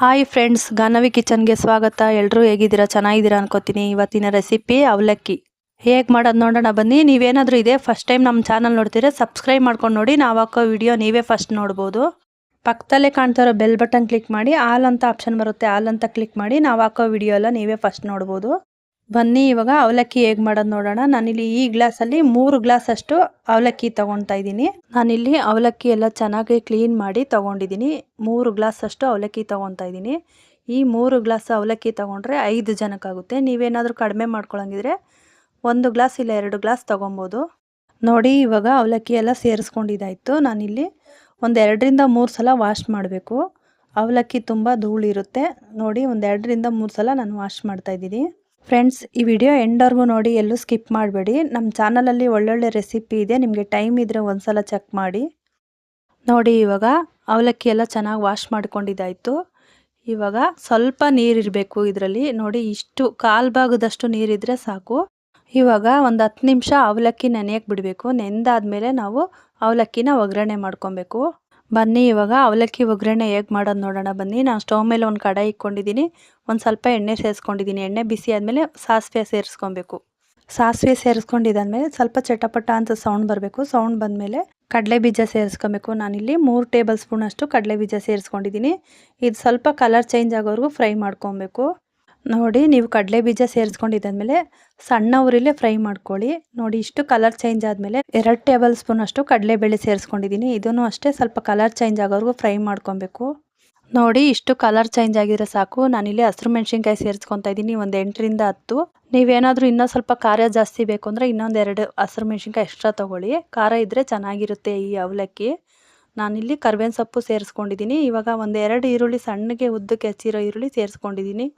Hi friends Ganavi ಕಿಚನ್ಗೆ ಸ್ವಾಗತ. ಎಲ್ಲರೂ ಹೇಗಿದ್ದೀರಾ? ಚೆನ್ನಾಗಿದ್ದೀರಾ ಅನ್ಕೋತೀನಿ. ಇವತ್ತಿನ ರೆಸಿಪಿ ಅವಲಕ್ಕಿ. ಹೇಗೆ ಮಾಡೋದು ನೋಡೋಣ ಬನ್ನಿ. ನೀವೇನಾದರೂ ಇದೇ ಫಸ್ಟ್ ಟೈಮ್ ನಮ್ಮ ಚಾನಲ್ ನೋಡ್ತೀರಾ ಸಬ್ಸ್ಕ್ರೈಬ್ ಮಾಡ್ಕೊಂಡು ನೋಡಿ. ನಾವು ಹಾಕೋ ವಿಡಿಯೋ ನೀವೇ ಫಸ್ಟ್ ನೋಡ್ಬೋದು. ಪಕ್ಕದಲ್ಲೇ ಕಾಣ್ತಾ ಇರೋ ಬೆಲ್ ಬಟನ್ ಕ್ಲಿಕ್ ಮಾಡಿ. ಆಲ್ ಅಂತ ಆಪ್ಷನ್ ಬರುತ್ತೆ. ಆಲ್ ಅಂತ ಕ್ಲಿಕ್ ಮಾಡಿ ನಾವು ಹಾಕೋ ವಿಡಿಯೋ ಎಲ್ಲ ನೀವೇ ಫಸ್ಟ್ ನೋಡ್ಬೋದು. ಬನ್ನಿ, ಇವಾಗ ಅವಲಕ್ಕಿ ಹೇಗೆ ಮಾಡೋದು ನೋಡೋಣ. ನಾನಿಲ್ಲಿ ಈ ಗ್ಲಾಸಲ್ಲಿ ಮೂರು ಗ್ಲಾಸ್ ಅಷ್ಟು ಅವಲಕ್ಕಿ ತಗೊಳ್ತಾ ಇದ್ದೀನಿ. ನಾನಿಲ್ಲಿ ಅವಲಕ್ಕಿ ಎಲ್ಲ ಚೆನ್ನಾಗಿ ಕ್ಲೀನ್ ಮಾಡಿ ತಗೊಂಡಿದ್ದೀನಿ. ಮೂರು ಗ್ಲಾಸ್ ಅಷ್ಟು ಅವಲಕ್ಕಿ ತಗೊತಾ ಇದ್ದೀನಿ. ಈ ಮೂರು ಗ್ಲಾಸ್ ಅವಲಕ್ಕಿ ತಗೊಂಡ್ರೆ ಐದು ಜನಕ್ಕಾಗುತ್ತೆ. ನೀವೇನಾದರೂ ಕಡಿಮೆ ಮಾಡ್ಕೊಳಂಗಿದ್ರೆ ಒಂದು ಗ್ಲಾಸ್ ಇಲ್ಲ ಎರಡು ಗ್ಲಾಸ್ ತೊಗೊಬೋದು ನೋಡಿ, ಇವಾಗ ಅವಲಕ್ಕಿ ಎಲ್ಲ ಸೇರಿಸ್ಕೊಂಡಿದ್ದಾಯಿತು. ನಾನಿಲ್ಲಿ ಒಂದು ಎರಡರಿಂದ ಮೂರು ಸಲ ವಾಶ್ ಮಾಡಬೇಕು. ಅವಲಕ್ಕಿ ತುಂಬ ಧೂಳಿರುತ್ತೆ. ನೋಡಿ, ಒಂದು ಎರಡರಿಂದ ಮೂರು ಸಲ ನಾನು ವಾಶ್ ಮಾಡ್ತಾಯಿದ್ದೀನಿ ಫ್ರೆಂಡ್ಸ್ ಈ ವಿಡಿಯೋ ಎಂಡರ್ಗೂ ನೋಡಿ ಎಲ್ಲೂ ಸ್ಕಿಪ್ ಮಾಡಬೇಡಿ. ನಮ್ಮ ಚಾನಲಲ್ಲಿ ಒಳ್ಳೊಳ್ಳೆ ರೆಸಿಪಿ ಇದೆ. ನಿಮಗೆ ಟೈಮ್ ಇದ್ದರೆ ಒಂದು ಸಲ ಚೆಕ್ ಮಾಡಿ. ನೋಡಿ ಇವಾಗ ಅವಲಕ್ಕಿ ಎಲ್ಲ ಚೆನ್ನಾಗಿ ವಾಶ್ ಮಾಡ್ಕೊಂಡಿದ್ದಾಯಿತು. ಇವಾಗ ಸ್ವಲ್ಪ ನೀರಿರಬೇಕು ಇದರಲ್ಲಿ. ನೋಡಿ ಇಷ್ಟು, ಕಾಲು ಭಾಗದಷ್ಟು ನೀರಿದ್ರೆ ಸಾಕು. ಇವಾಗ ಒಂದು ಹತ್ತು ನಿಮಿಷ ಅವಲಕ್ಕಿ ನೆನೆಯಕ್ಕೆ ಬಿಡಬೇಕು. ನೆಂದಾದ್ಮೇಲೆ ನಾವು ಅವಲಕ್ಕಿನ ಒಗ್ಗರಣೆ ಮಾಡ್ಕೊಬೇಕು. ಬನ್ನಿ ಇವಾಗ, ಅವಲಕ್ಕಿ ಒಗ್ಗರಣೆ ಹೇಗೆ ಮಾಡೋದು ನೋಡೋಣ ಬನ್ನಿ. ನಾನು ಸ್ಟವ್ ಮೇಲೆ ಒಂದು ಕಡಾಯಿ ಇಟ್ಕೊಂಡಿದ್ದೀನಿ ಒಂದು ಸ್ವಲ್ಪ ಎಣ್ಣೆ ಸೇರಿಸ್ಕೊಂಡಿದ್ದೀನಿ ಎಣ್ಣೆ ಬಿಸಿ ಆದಮೇಲೆ ಸಾಸಿವೆ ಸೇರಿಸ್ಕೊಬೇಕು. ಸಾಸಿವೆ ಸೇರಿಸ್ಕೊಂಡಿದ್ದಾದ್ಮೇಲೆ ಸ್ವಲ್ಪ ಚಟಪಟ ಅಂತ ಸೌಂಡ್ ಬರಬೇಕು. ಸೌಂಡ್ ಬಂದಮೇಲೆ ಕಡಲೆ ಬೀಜ ಸೇರಿಸ್ಕೊಬೇಕು. ನಾನಿಲ್ಲಿ ಮೂರು ಟೇಬಲ್ ಸ್ಪೂನಷ್ಟು ಕಡಲೆ ಬೀಜ ಸೇರಿಸ್ಕೊಂಡಿದ್ದೀನಿ ಇದು ಸ್ವಲ್ಪ ಕಲರ್ ಚೇಂಜ್ ಆಗೋವರೆಗೂ ಫ್ರೈ ಮಾಡ್ಕೊಬೇಕು. ನೋಡಿ, ನೀವು ಕಡಲೆ ಬೀಜ ಸೇರಿಸ್ಕೊಂಡಿದ್ದಾದ್ಮೇಲೆ ಸಣ್ಣ ಉರಿಲೇ ಫ್ರೈ ಮಾಡ್ಕೊಳ್ಳಿ. ನೋಡಿ, ಇಷ್ಟು ಕಲರ್ ಚೇಂಜ್ ಆದಮೇಲೆ ಎರಡು ಟೇಬಲ್ ಸ್ಪೂನ್ ಅಷ್ಟು ಕಡಲೆಬೇಳೆ ಸೇರಿಸ್ಕೊಂಡಿದ್ದೀನಿ. ಇದನ್ನು ಅಷ್ಟೇ ಸ್ವಲ್ಪ ಕಲರ್ ಚೇಂಜ್ ಆಗೋವರೆಗೂ ಫ್ರೈ ಮಾಡ್ಕೊಬೇಕು. ನೋಡಿ, ಇಷ್ಟು ಕಲರ್ ಚೇಂಜ್ ಆಗಿದ್ರೆ ಸಾಕು. ನಾನಿಲ್ಲಿ ಹಸಿರು ಮೆಣಸಿನ್ಕಾಯಿ ಸೇರಿಸ್ಕೊತಾ ಇದ್ದೀನಿ, ಒಂದು ಎಂಟರಿಂದ ಹತ್ತು. ನೀವೇನಾದರೂ ಇನ್ನೂ ಸ್ವಲ್ಪ ಖಾರ ಜಾಸ್ತಿ ಬೇಕು ಅಂದರೆ ಇನ್ನೊಂದು ಎರಡು ಹಸಿರು ಮೆಣಸಿನ್ಕಾಯಿ ಎಕ್ಸ್ಟ್ರಾ ತೊಗೊಳ್ಳಿ. ಖಾರ ಇದ್ದರೆ ಚೆನ್ನಾಗಿರುತ್ತೆ ಈ ಅವಲಕ್ಕಿ. ನಾನಿಲ್ಲಿ ಕರ್ಬೇವಿನ ಸೊಪ್ಪು ಸೇರಿಸ್ಕೊಂಡಿದ್ದೀನಿ. ಇವಾಗ ಒಂದು ಎರಡು ಈರುಳ್ಳಿ ಸಣ್ಣಗೆ ಉದ್ದಕ್ಕೆ ಹಚ್ಚಿರೋ ಈರುಳ್ಳಿ ಸೇರಿಸ್ಕೊಂಡಿದ್ದೀನಿ.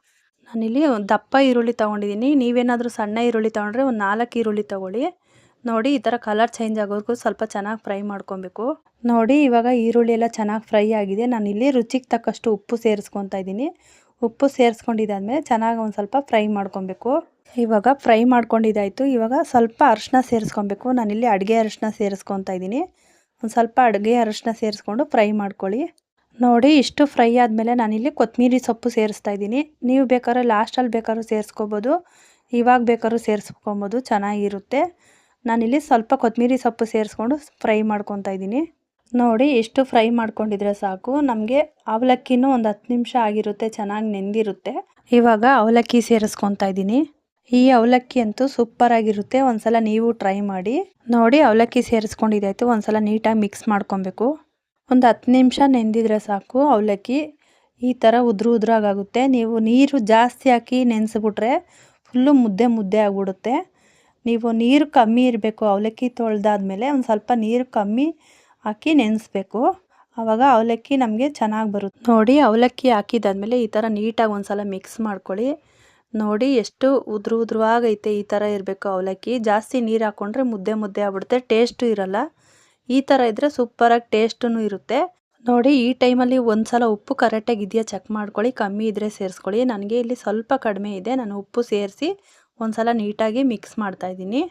ನಾನಿಲ್ಲಿ ಒಂದು ದಪ್ಪ ಈರುಳ್ಳಿ ತೊಗೊಂಡಿದ್ದೀನಿ. ನೀವೇನಾದರೂ ಸಣ್ಣ ಈರುಳ್ಳಿ ತೊಗೊಂಡ್ರೆ ಒಂದು ನಾಲ್ಕು ಈರುಳ್ಳಿ ತೊಗೊಳ್ಳಿ. ನೋಡಿ, ಈ ಥರ ಕಲರ್ ಚೇಂಜ್ ಆಗೋದಕ್ಕೂ ಸ್ವಲ್ಪ ಚೆನ್ನಾಗಿ ಫ್ರೈ ಮಾಡ್ಕೊಬೇಕು. ನೋಡಿ, ಇವಾಗ ಈರುಳ್ಳಿ ಎಲ್ಲ ಚೆನ್ನಾಗಿ ಫ್ರೈ ಆಗಿದೆ. ನಾನಿಲ್ಲಿ ರುಚಿಗೆ ತಕ್ಕಷ್ಟು ಉಪ್ಪು ಸೇರಿಸ್ಕೊತಾ ಇದ್ದೀನಿ. ಉಪ್ಪು ಸೇರಿಸ್ಕೊಂಡಿದ್ದಾದ್ಮೇಲೆ ಚೆನ್ನಾಗಿ ಒಂದು ಸ್ವಲ್ಪ ಫ್ರೈ ಮಾಡ್ಕೊಬೇಕು. ಇವಾಗ ಫ್ರೈ ಮಾಡ್ಕೊಂಡಿದ್ದಾಯಿತು. ಇವಾಗ ಸ್ವಲ್ಪ ಅರಶಿನ ಸೇರಿಸ್ಕೊಬೇಕು. ನಾನಿಲ್ಲಿ ಅಡುಗೆ ಅರಶಿನ ಸೇರಿಸ್ಕೊತಾ ಇದ್ದೀನಿ. ಒಂದು ಸ್ವಲ್ಪ ಅಡುಗೆ ಅರಶಿನ ಸೇರಿಸ್ಕೊಂಡು ಫ್ರೈ ಮಾಡ್ಕೊಳ್ಳಿ. ನೋಡಿ, ಇಷ್ಟು ಫ್ರೈ ಆದಮೇಲೆ ನಾನಿಲ್ಲಿ ಕೊತ್ತಂಬರಿ ಸೊಪ್ಪು ಸೇರಿಸ್ತಾ ಇದ್ದೀನಿ. ನೀವು ಬೇಕಾದ್ರೆ ಲಾಸ್ಟಲ್ಲಿ ಬೇಕಾದ್ರೂ ಸೇರಿಸ್ಕೋಬೋದು. ಇವಾಗ ಬೇಕಾದ್ರೂ ಸೇರಿಸ್ಕೊಬೋದು. ಚೆನ್ನಾಗಿರುತ್ತೆ. ನಾನಿಲ್ಲಿ ಸ್ವಲ್ಪ ಕೊತ್ತಂಬರಿ ಸೊಪ್ಪು ಸೇರಿಸ್ಕೊಂಡು ಫ್ರೈ ಮಾಡ್ಕೊತಾ ಇದ್ದೀನಿ. ನೋಡಿ ಎಷ್ಟು ಫ್ರೈ ಮಾಡ್ಕೊಂಡಿದ್ರೆ ಸಾಕು. ನಮಗೆ ಅವಲಕ್ಕಿನೂ ಒಂದು ಹತ್ತು ನಿಮಿಷ ಆಗಿರುತ್ತೆ, ಚೆನ್ನಾಗಿ ನೆಂದಿರುತ್ತೆ. ಇವಾಗ ಅವಲಕ್ಕಿ ಸೇರಿಸ್ಕೊತಾ ಇದ್ದೀನಿ. ಈ ಅವಲಕ್ಕಿ ಅಂತೂ ಸೂಪರಾಗಿರುತ್ತೆ ಒಂದ್ಸಲ ನೀವು ಟ್ರೈ ಮಾಡಿ. ನೋಡಿ, ಅವಲಕ್ಕಿ ಸೇರಿಸ್ಕೊಂಡಿದ್ದಾಯ್ತು. ಒಂದ್ಸಲ ನೀಟಾಗಿ ಮಿಕ್ಸ್ ಮಾಡ್ಕೊಬೇಕು. ಒಂದು ಹತ್ತು ನಿಮಿಷ ನೆಂದಿದ್ರೆ ಸಾಕು ಅವಲಕ್ಕಿ. ಈ ಥರ ಉದುರು ಉದ್ರಾಗುತ್ತೆ ನೀವು ನೀರು ಜಾಸ್ತಿ ಹಾಕಿ ನೆನೆಸ್ಬಿಟ್ರೆ ಫುಲ್ಲು ಮುದ್ದೆ ಮುದ್ದೆ ಆಗಿಬಿಡುತ್ತೆ. ನೀವು ನೀರು ಕಮ್ಮಿ ಇರಬೇಕು, ಅವಲಕ್ಕಿ ತೊಳೆದಾದ್ಮೇಲೆ ಒಂದು ಸ್ವಲ್ಪ ನೀರು ಕಮ್ಮಿ ಹಾಕಿ ನೆನೆಸ್ಬೇಕು. ಆವಾಗ ಅವಲಕ್ಕಿ ನಮಗೆ ಚೆನ್ನಾಗಿ ಬರುತ್ತೆ. ನೋಡಿ ಅವಲಕ್ಕಿ ಹಾಕಿದಾದ್ಮೇಲೆ ಈ ಥರ ನೀಟಾಗಿ ಒಂದು ಸಲ ಮಿಕ್ಸ್ ಮಾಡ್ಕೊಳ್ಳಿ. ನೋಡಿ ಎಷ್ಟು ಉದ್ರ ಉದ್ರವಾಗೈತೆ ಈ ಥರ ಇರಬೇಕು ಅವಲಕ್ಕಿ. ಜಾಸ್ತಿ ನೀರು ಹಾಕ್ಕೊಂಡ್ರೆ ಮುದ್ದೆ ಮುದ್ದೆ ಆಗ್ಬಿಡುತ್ತೆ ಟೇಸ್ಟು ಇರಲ್ಲ. ಈ ಥರ ಇದ್ದರೆ ಸೂಪರಾಗಿ ಟೇಸ್ಟೂ ಇರುತ್ತೆ. ನೋಡಿ, ಈ ಟೈಮಲ್ಲಿ ಒಂದು ಸಲ ಉಪ್ಪು ಕರೆಕ್ಟಾಗಿ ಇದೆಯಾ ಚೆಕ್ ಮಾಡ್ಕೊಳ್ಳಿ, ಕಮ್ಮಿ ಇದ್ದರೆ ಸೇರಿಸ್ಕೊಳ್ಳಿ. ನನಗೆ ಇಲ್ಲಿ ಸ್ವಲ್ಪ ಕಡಿಮೆ ಇದೆ, ನಾನು ಉಪ್ಪು ಸೇರಿಸಿ ಒಂದು ಸಲ ನೀಟಾಗಿ ಮಿಕ್ಸ್ ಮಾಡ್ತಾಯಿದ್ದೀನಿ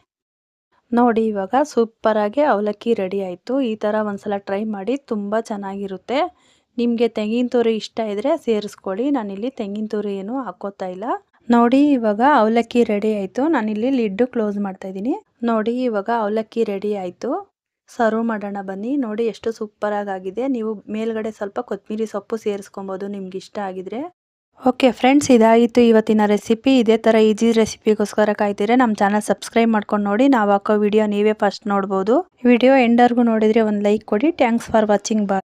ನೋಡಿ, ಇವಾಗ ಸೂಪರಾಗಿ ಅವಲಕ್ಕಿ ರೆಡಿ ಆಯಿತು. ಈ ಥರ ಒಂದು ಸಲ ಟ್ರೈ ಮಾಡಿ ತುಂಬ ಚೆನ್ನಾಗಿರುತ್ತೆ. ನಿಮಗೆ ತೆಂಗಿನ ತುರಿ ಇಷ್ಟ ಇದ್ದರೆ ಸೇರಿಸ್ಕೊಳ್ಳಿ. ನಾನಿಲ್ಲಿ ತೆಂಗಿನ ತುರಿ ಏನು ಹಾಕೋತಾ ಇಲ್ಲ. ನೋಡಿ, ಇವಾಗ ಅವಲಕ್ಕಿ ರೆಡಿ ಆಯಿತು. ನಾನಿಲ್ಲಿ ಲಿಡ್ಡು ಕ್ಲೋಸ್ ಮಾಡ್ತಾಯಿದ್ದೀನಿ ನೋಡಿ, ಇವಾಗ ಅವಲಕ್ಕಿ ರೆಡಿ ಆಯಿತು. ಸರ್ವ್ ಮಾಡೋಣ ಬನ್ನಿ. ನೋಡಿ ಎಷ್ಟು ಸೂಪರಾಗಿ ಆಗಿದೆ ನೀವು ಮೇಲ್ಗಡೆ ಸ್ವಲ್ಪ ಕೊತ್ತಂಬರಿ ಸೊಪ್ಪು ಸೇರಿಸ್ಕೊಬೋದು ನಿಮ್ಗೆ ಇಷ್ಟ ಆಗಿದ್ರೆ. ಓಕೆ ಫ್ರೆಂಡ್ಸ್ ಇದಾಯಿತು ಇವತ್ತಿನ ರೆಸಿಪಿ. ಇದೇ ಥರ ಈಜಿ ರೆಸಿಪಿಗೋಸ್ಕರ ಕಾಯ್ತೀರಾ ನಮ್ಮ ಚಾನಲ್ ಸಬ್ಸ್ಕ್ರೈಬ್ ಮಾಡ್ಕೊಂಡು ನೋಡಿ. ನಾವು ಹಾಕೋ ವಿಡಿಯೋ ನೀವೇ ಫಸ್ಟ್ ನೋಡ್ಬೋದು. ವಿಡಿಯೋ ಎಂಡರ್ಗೂ ನೋಡಿದರೆ ಒಂದು ಲೈಕ್ ಕೊಡಿ. Thanks for watching. ಬಾ